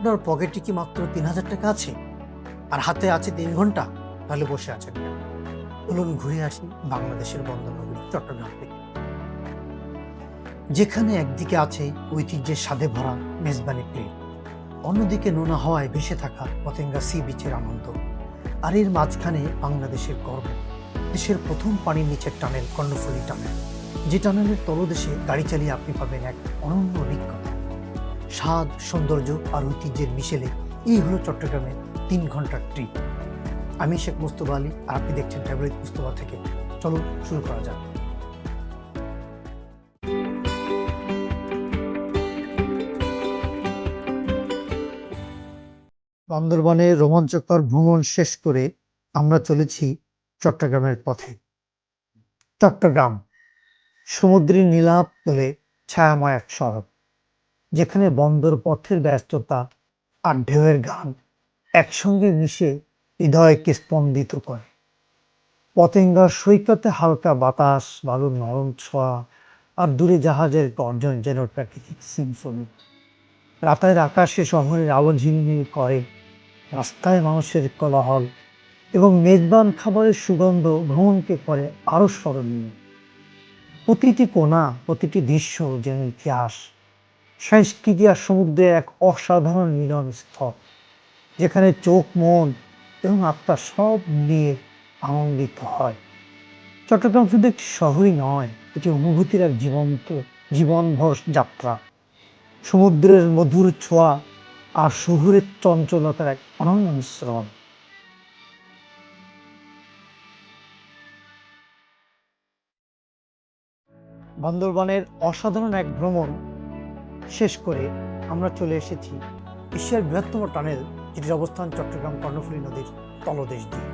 আপনার পকেটে কি মাত্র তিন হাজার টাকা আছে? আর হাতে আছে তিন ঘণ্টা, তাহলে বসে আছেন বলুন ঘুরে আসি বাংলাদেশের বন্দরনগরী, চট্টগ্রাম থেকে। যেখানে একদিকে আছে ঐতিহ্যের স্বাদে ভরা মেজবানি প্লেট। অন্যদিকে নোনা হওয়ায় ভেসে থাকা পতেঙ্গা সি বিচের আনন্দ। আর এর মাঝখানে বাংলাদেশের গর্ব। দেশের প্রথম পানির নিচের টানেল, কর্ণফুলী টানেল। যে টানেলের তলদেশে গাড়ি চালিয়ে আপনি পাবেন এক অনন্য অভিজ্ঞতা। স্বাদ, সৌন্দর্য আর ঐতিহ্যের মিশেলে এই হলো চট্টগ্রামের তিন ঘণ্টার ট্রিপ আমি শেখ মুস্তফা আলী আর আপনি দেখছেন ট্যাবলেট মুস্তফা থেকে। চলুন শুরু করা যাক। বান্দরবানে রোমাঞ্চকর ভ্রমণ শেষ করে আমরা চলেছি চট্টগ্রামের পথে। চট্টগ্রাম, সমুদ্রের নীলাপ তোলে ছায়াময় এক শহর যেখানে বন্দর পথের ব্যস্ততা আর ঢেউয়ের গান একসঙ্গে মিশে হৃদয়কে স্পন্দিত করে। পতেঙ্গার সৈকতে হালকা বাতাস বালুর নরম ছোঁয়া আর দূরে জাহাজের গর্জন যেন প্রাকৃতিক সিম্ফনি। রাতের আকাশে শহরের আলো ঝিলমিল করে, রাস্তায় মানুষের কোলাহল এবং মেজবান খাবারের সুগন্ধ ভ্রমণকে করে আরও স্মরণীয়। প্রতিটি কোণা প্রতিটি দৃশ্য যেন ইতিহাস সংস্কৃতি আর সমুদ্রের এক অসাধারণ মিলন স্থল যেখানে চোখ, মন এবং আত্মা সব নিয়ে আনন্দিত হয়। চট্টগ্রাম শুধু একটি শহরই নয়, এটি অনুভূতির এক জীবন্ত, জীবনভর যাত্রা। সমুদ্রের মধুর ছোঁয়া আর শহুরের চঞ্চলতার এক অনন্য মিশ্রণ। বান্দরবানের অসাধারণ এক ভ্রমণ শেষ করে আমরা চলে এসেছি এশিয়ার বৃহত্তম টানেল, যেটির অবস্থান চট্টগ্রাম কর্ণফুলী নদীর তলদেশ দিয়ে।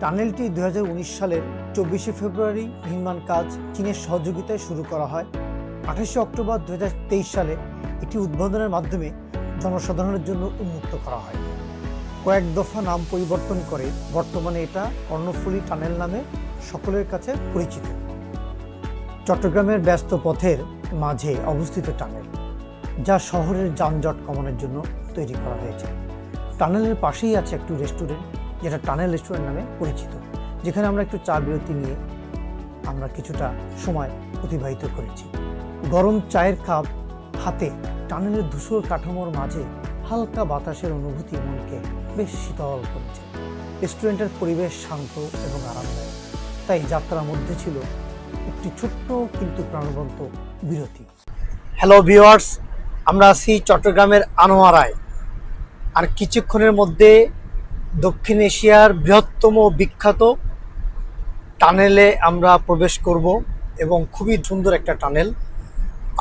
টানেলটি দু হাজার উনিশ সালের চব্বিশে ফেব্রুয়ারি নির্মাণ কাজ চীনের সহযোগিতায় শুরু করা হয়। আঠাশে অক্টোবর দু হাজার তেইশ সালে এটি উদ্বোধনের মাধ্যমে জনসাধারণের জন্য উন্মুক্ত করা হয়। কয়েক দফা নাম পরিবর্তন করে বর্তমানে এটা কর্ণফুলী টানেল নামে সকলের কাছে পরিচিত। চট্টগ্রামের ব্যস্ত পথের মাঝে অবস্থিত টানেল। যা শহরের যানজট কমানোর জন্য তৈরি করা হয়েছে। টানেলের পাশেই আছে একটি রেস্টুরেন্ট, যেটা টানেল রেস্টুরেন্ট নামে পরিচিত। যেখানে আমরা একটু চা বিরতি নিয়ে আমরা কিছুটা সময় অতিবাহিত করেছি। গরম চায়ের কাপ হাতে টানেলের ধূসর কাঠামোর মাঝে হালকা বাতাসের অনুভূতি মনকে বেশ শীতল করেছে। রেস্টুরেন্টের পরিবেশ শান্ত এবং আরামদায়ক। তাই যাত্রার মধ্যে ছিল একটি ছোট্ট কিন্তু প্রাণবন্ত বিরতি। হ্যালো ভিওয়ার্স আমরা আছি চট্টগ্রামের আনোয়ারায় আর কিছুক্ষণের মধ্যে দক্ষিণ এশিয়ার বৃহত্তম বিখ্যাত টানেলে আমরা প্রবেশ করব এবং খুবই সুন্দর একটা টানেল।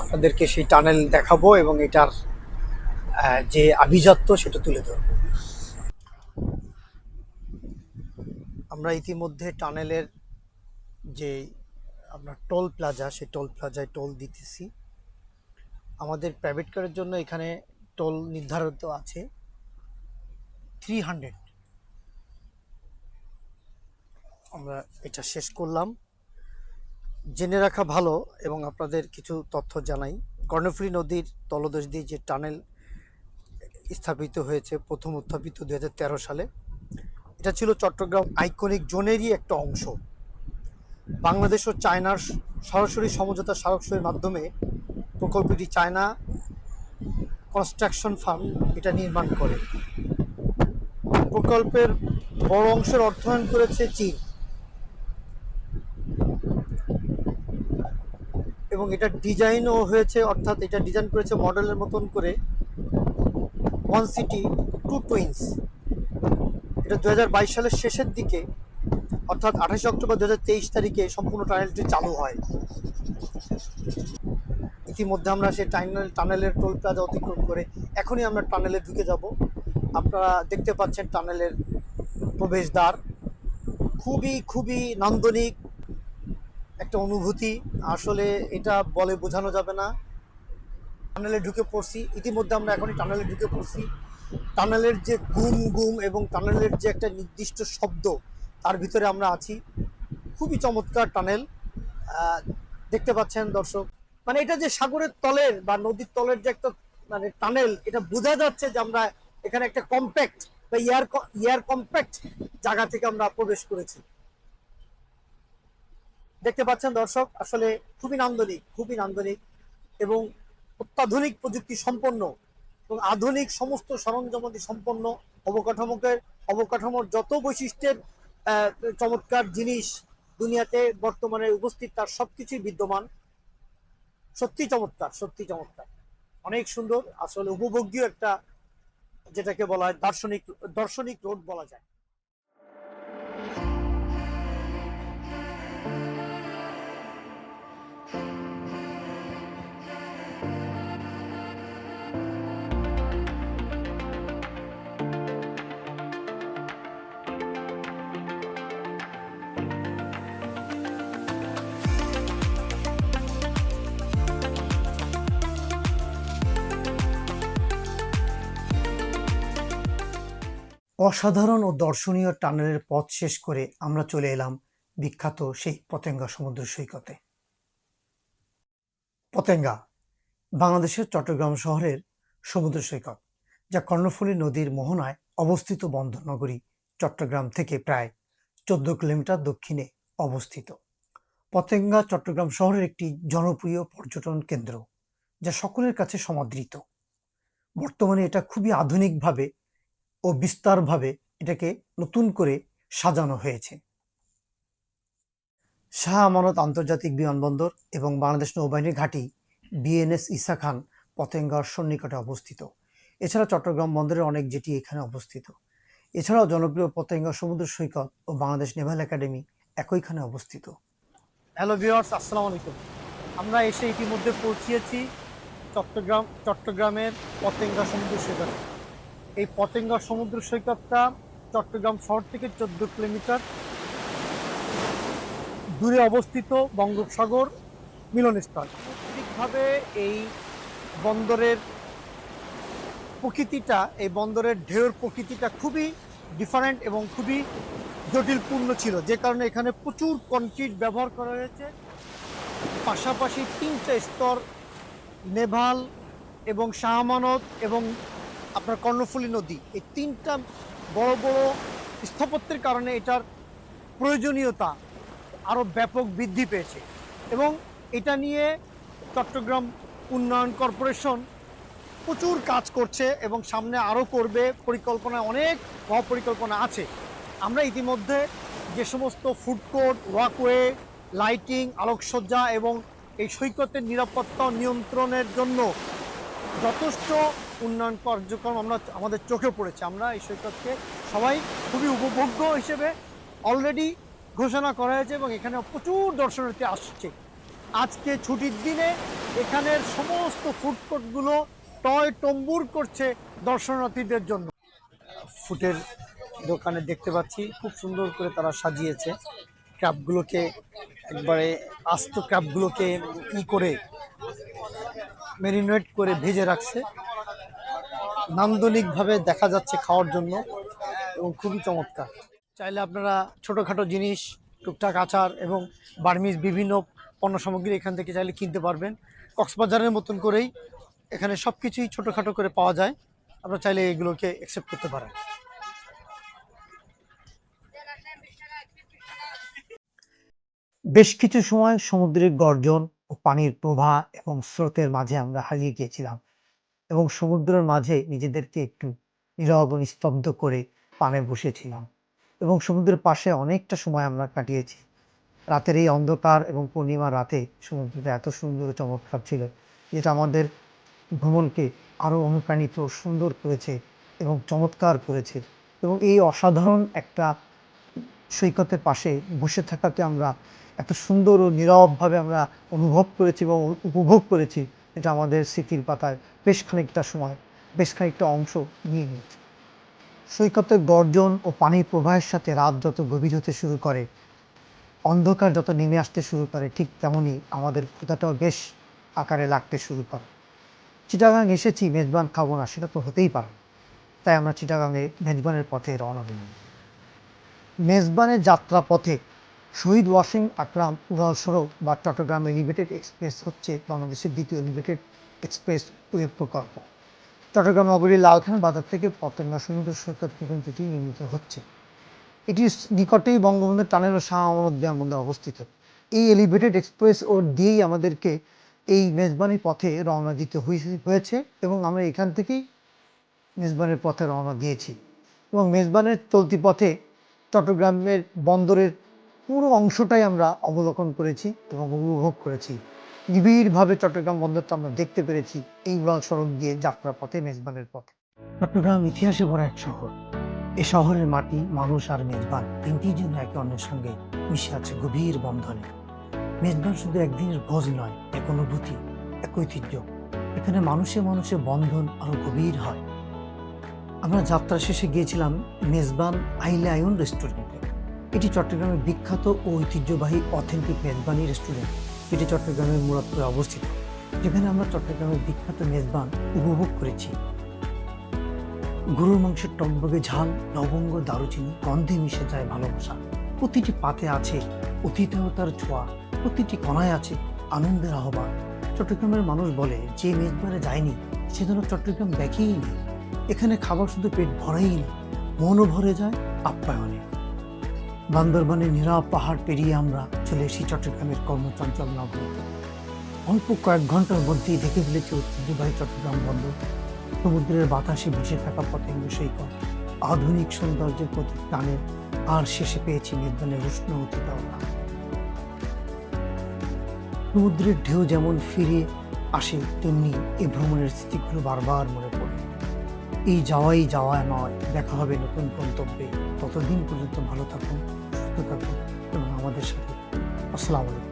আপনাদেরকে সেই টানেল দেখাবো এবং এটার যে আভিজাত্য সেটা তুলে ধরব। আমরা ইতিমধ্যে টানেলের যে আপনার টোল প্লাজা, সেই টোল প্লাজায় টোল দিতেছি। আমাদের প্রাইভেট কারের জন্য এখানে টোল নির্ধারিত আছে থ্রি হান্ড্রেড আমরা এটা শেষ করলাম। জেনে রাখা ভালো এবং আপনাদের কিছু তথ্য জানাই। কর্ণফুলী নদীর তলদেশ দিয়ে যে টানেল স্থাপিত হয়েছে, প্রথম উত্থাপিত দু হাজার তেরো সালে, এটা ছিল চট্টগ্রাম আইকনিক জোনেরই একটা অংশ। বাংলাদেশ ও চায়নার সরাসরি সমঝোতা স্মারকসইয়ের মাধ্যমে প্রকল্পটি চায়না কনস্ট্রাকশন ফার্ম এটা নির্মাণ করে। প্রকল্পের বড় অংশের অর্থায়ন করেছে চীন। এবং এটা ডিজাইনও হয়েছে, অর্থাৎ এটা ডিজাইন করেছে মডেলের মতন করে ওয়ান সিটি টু টুইন্স এটা দু হাজার বাইশ সালের শেষের দিকে, অর্থাৎ আঠাশে অক্টোবর দু হাজার তেইশ তারিখে সম্পূর্ণ টানেলটি চালু হয়। ইতিমধ্যে আমরা সেই টানেল টানেলের টোল প্লাজা অতিক্রম করে এখনই আমরা টানেলে ঢুকে যাব। আপনারা দেখতে পাচ্ছেন টানেলের প্রবেশদ্বার। খুবই খুবই নান্দনিক একটা অনুভূতি। আসলে এটা বলে বোঝানো যাবে না। টানেলে ঢুকে পড়ছি। ইতিমধ্যে আমরা এখনই টানেলে ঢুকে পড়ছি। টানেলের যে গুম গুম এবং টানেলের যে একটা নির্দিষ্ট শব্দ, তার ভিতরে আমরা আছি। খুবই চমৎকার টানেল। দেখতে পাচ্ছেন দর্শক। মানে এটা যে সাগরের তলের বা নদীর তলের যে একটা মানে টানেল এটা বোঝা যাচ্ছে যে আমরা এখানে একটা কম্প্যাক্ট বা ইয়ার ইয়ার কম্প্যাক্ট জায়গা থেকে আমরা প্রবেশ করেছি। দেখতে পাচ্ছেন দর্শক, আসলে খুবই নান্দনিক খুবই নান্দনিক এবং অত্যাধুনিক প্রযুক্তি সম্পন্ন এবং আধুনিক সমস্ত সরঞ্জামাদি সম্পন্ন অবকাঠামোকে, অবকাঠামোর যত বৈশিষ্ট্যের চমৎকার জিনিস দুনিয়াতে বর্তমানে উপস্থিত, তার সবকিছুই বিদ্যমান। সত্যি চমৎকার সত্যি চমৎকার। অনেক সুন্দর, আসলে উপভোগ্য একটা যেটাকে বলা হয় দার্শনিক, দর্শনিক রোড বলা যায়। অসাধারণ ও দর্শনীয় টানেলের পথ শেষ করে আমরা চলে এলাম বিখ্যাত সেই পতেঙ্গা সমুদ্র সৈকতে। পতেঙ্গা, বাংলাদেশের চট্টগ্রাম শহরের সমুদ্র সৈকত, যা কর্ণফুলী নদীর মোহনায় অবস্থিত বন্দর নগরী চট্টগ্রাম থেকে প্রায় চোদ্দ কিলোমিটার দক্ষিণে অবস্থিত। পতেঙ্গা চট্টগ্রাম শহরের একটি জনপ্রিয় পর্যটন কেন্দ্র, যা সকলের কাছে সমাদৃত। বর্তমানে এটা খুবই আধুনিকভাবে ও বিস্তারভাবে এটাকে নতুন করে সাজানো হয়েছে। শাহ আমানত আন্তর্জাতিক বিমানবন্দর এবং বাংলাদেশ নৌবাহিনীর ঘাঁটি বিএনএস ইসা খান পতেঙ্গার সন্নিকটে অবস্থিত। এছাড়া চট্টগ্রাম বন্দরের অনেক যেটি এখানে অবস্থিত। এছাড়াও জনপ্রিয় পতেঙ্গা সমুদ্র সৈকত ও বাংলাদেশ নেভাল একাডেমি একইখানে অবস্থিত। হ্যালো ভিওয়ার্স আসসালামু আলাইকুম। আমরা এসে ইতিমধ্যে পৌঁছিয়েছি চট্টগ্রাম চট্টগ্রামের পতেঙ্গা সমুদ্র সৈকত। এই পতেঙ্গা সমুদ্র সৈকতটা চট্টগ্রাম শহর থেকে চোদ্দ কিলোমিটার দূরে অবস্থিত বঙ্গোপসাগর মিলনস্থল। সামগ্রিকভাবে এই বন্দরের প্রকৃতিটা, এই বন্দরের ঢেউর প্রকৃতিটা খুবই ডিফারেন্ট এবং খুবই জটিলপূর্ণ ছিল। যে কারণে এখানে প্রচুর কনক্রিট ব্যবহার করা হয়েছে। পাশাপাশি তিনটা স্তর, নেভাল এবং শাহমানত এবং আপনার কর্ণফুলী নদী। এই তিনটা বড় বড় স্থাপত্যের কারণে এটার প্রয়োজনীয়তা আরও ব্যাপক বৃদ্ধি পেয়েছে এবং এটা নিয়ে চট্টগ্রাম উন্নয়ন কর্পোরেশন প্রচুর কাজ করছে এবং সামনে আরও করবে পরিকল্পনা অনেক মহাপরিকল্পনা আছে। আমরা ইতিমধ্যে যে সমস্ত ফুড কোর্ট, ওয়াকওয়ে, লাইটিং, আলোকসজ্জা এবং এই সৈকতের নিরাপত্তা নিয়ন্ত্রণের জন্য যথেষ্ট উন্নয়ন কার্যক্রম আমরা আমাদের চোখে পড়েছে। আমরা এই সৈকতকে সবাই খুবই উপভোগ্য হিসেবে অলরেডি ঘোষণা করা হয়েছে এবং এখানে প্রচুর দর্শনার্থী আসছে। আজকে ছুটির দিনে এখানের সমস্ত ফুডকোর্টগুলো টয় টম্বুর করছে দর্শনার্থীদের জন্য। ফুটের দোকানে দেখতে পাচ্ছি, খুব সুন্দর করে তারা সাজিয়েছে। ক্যাবগুলোকে একবারে আস্ত ক্যাবগুলোকে ই করে মেরিনেট করে ভেজে রাখছে। নান্দনিকভাবে দেখা যাচ্ছে খাওয়ার জন্য এবং খুবই চমৎকার। চাইলে আপনারা ছোটোখাটো জিনিস, টুকটাক আচার এবং বার্মিজ বিভিন্ন পণ্য সামগ্রী এখান থেকে চাইলে কিনতে পারবেন। কক্সবাজারের মতন করেই এখানে সব কিছুই ছোটোখাটো করে পাওয়া যায়। আপনারা চাইলে এগুলোকে অ্যাকসেপ্ট করতে পারেন। বেশ কিছু সময় সমুদ্রের গর্জন ও পানির প্রভা এবং স্রোতের মাঝে আমরা হারিয়ে গিয়েছিলাম। এবং সমুদ্রের মাঝে নিজেদেরকে একটু নীরব নিস্তব্ধ করে পানে বসেছিলাম। এবং সমুদ্রের পাশে অনেকটা সময় আমরা কাটিয়েছি। রাতের এই অন্ধকার এবং পূর্ণিমা রাতে সমুদ্রটা এত সুন্দর ও চমৎকার ছিল, যেটা আমাদের ভ্রমণকে আরও অনুপ্রাণিত, সুন্দর করেছে এবং চমৎকার করেছে। এবং এই অসাধারণ একটা সৈকতের পাশে বসে থাকাতে আমরা এত সুন্দর ও নীরবভাবে আমরা অনুভব করেছি এবং উপভোগ করেছি এটা আমাদের স্মৃতির পাতায় বেশ খানিকটা সময়, বেশ খানিকটা অংশ নিয়ে নিয়েছে সৈকতের গর্জন ও পানির প্রবাহের সাথে রাত যত গভীর হতে শুরু করে, অন্ধকার যত নেমে আসতে শুরু করে, ঠিক তেমনই আমাদের ক্ষুধাটাও বেশ আকারে লাগতে শুরু করে। চিটাগাং এসেছি, মেজবান খাব না, সেটা তো হতেই পারে। তাই আমরা চিটাগাংয়ে মেজবানের পথে রওনা দিলাম। মেজবানের যাত্রা পথে শহীদ ওয়াসিম আকরাম উড়াল সড়ক বা চট্টগ্রাম এলিভেটেড এক্সপ্রেস হচ্ছে বাংলাদেশের দ্বিতীয় এলিভেটেড এক্সপ্রেস প্রকল্প। চট্টগ্রাম নগরীর লালখান বাজার থেকে পতেঙ্গা সমুদ্র সৈকত পর্যন্ত এটি নির্মিত হচ্ছে। এটি নিকটেই বঙ্গবন্ধু টানেল ও শাহ অবস্থিত। এই এলিভেটেড এক্সপ্রেস ও দিয়েই আমাদেরকে এই মেজবানি পথে রওনা দিতে হয়েছে এবং আমরা এখান থেকেই মেজবানের পথে রওনা দিয়েছি। এবং মেজবানের চলতি পথে চট্টগ্রামের বন্দরের পুরো অংশটাই আমরা অবলোকন করেছি এবং উপভোগ করেছি। নিবিড়ভাবে চট্টগ্রাম বন্দরটা আমরা দেখতে পেরেছি এই উড়াল সড়ক দিয়ে যাত্রা পথে মেজবানের পথে। চট্টগ্রাম ইতিহাসে ভরা এক শহর। এ শহরের মাটি, মানুষ আর মেজবান তিনটি যেন একে অন্যের সঙ্গে মিশে আছে গভীর বন্ধনে। মেজবান শুধু একদিনের ভোজ নয়, এক অনুভূতি, এক ঐতিহ্য। এখানে মানুষে মানুষে বন্ধন আরও গভীর হয়। আমরা যাত্রা শেষে গিয়েছিলাম মেজবান আইলে আয়ন রেস্টুরেন্টে। এটি চট্টগ্রামের বিখ্যাত ও ঐতিহ্যবাহী অথেন্টিক মেজবানি রেস্টুরেন্ট। এটি চট্টগ্রামের মুরাদপুরে অবস্থিত, যেখানে আমরা চট্টগ্রামের বিখ্যাত মেজবান উপভোগ করেছি। গরুর মাংসের টকবগে ঝাল, লবঙ্গ, দারুচিনি, গন্ধে মিশে যায় ভালোবাসা। প্রতিটি পাতে আছে অতিথেয়তার ছোঁয়া, প্রতিটি কণায় আছে আনন্দের আহ্বান। চট্টগ্রামের মানুষ বলে, যে মেজবারে যায়নি, সে যেন চট্টগ্রাম দেখেই নি এখানে খাবার শুধু পেট ভরেই না মনও ভরে যায় আপ্যায়নে। বান্দরবানের নীরব পাহাড় পেরিয়ে আমরা চলে এসেছি চট্টগ্রামের কর্মচঞ্চল নগরীতে অল্প কয়েক ঘণ্টার মধ্যেই দেখে ফেলেছি ঐতিহ্যবাহী চট্টগ্রাম বন্দর। সমুদ্রের বাতাসে ভেসে থাকা পতেঙ্গ সৈকত আধুনিক সৌন্দর্যের প্রতি টানে আর শেষে পেয়েছি মেজবানের উষ্ণ অতিথতা সমুদ্রের ঢেউ যেমন ফিরে আসে, তেমনি এই ভ্রমণের স্মৃতিগুলো বারবার মনে পড়ে। এই যাওয়াই যাওয়া নয়, দেখা হবে নতুন গন্তব্যে। ততদিন পর্যন্ত ভালো থাকুন। থাকুন এবং আমাদের সাথে। আসসালামু আলাইকুম।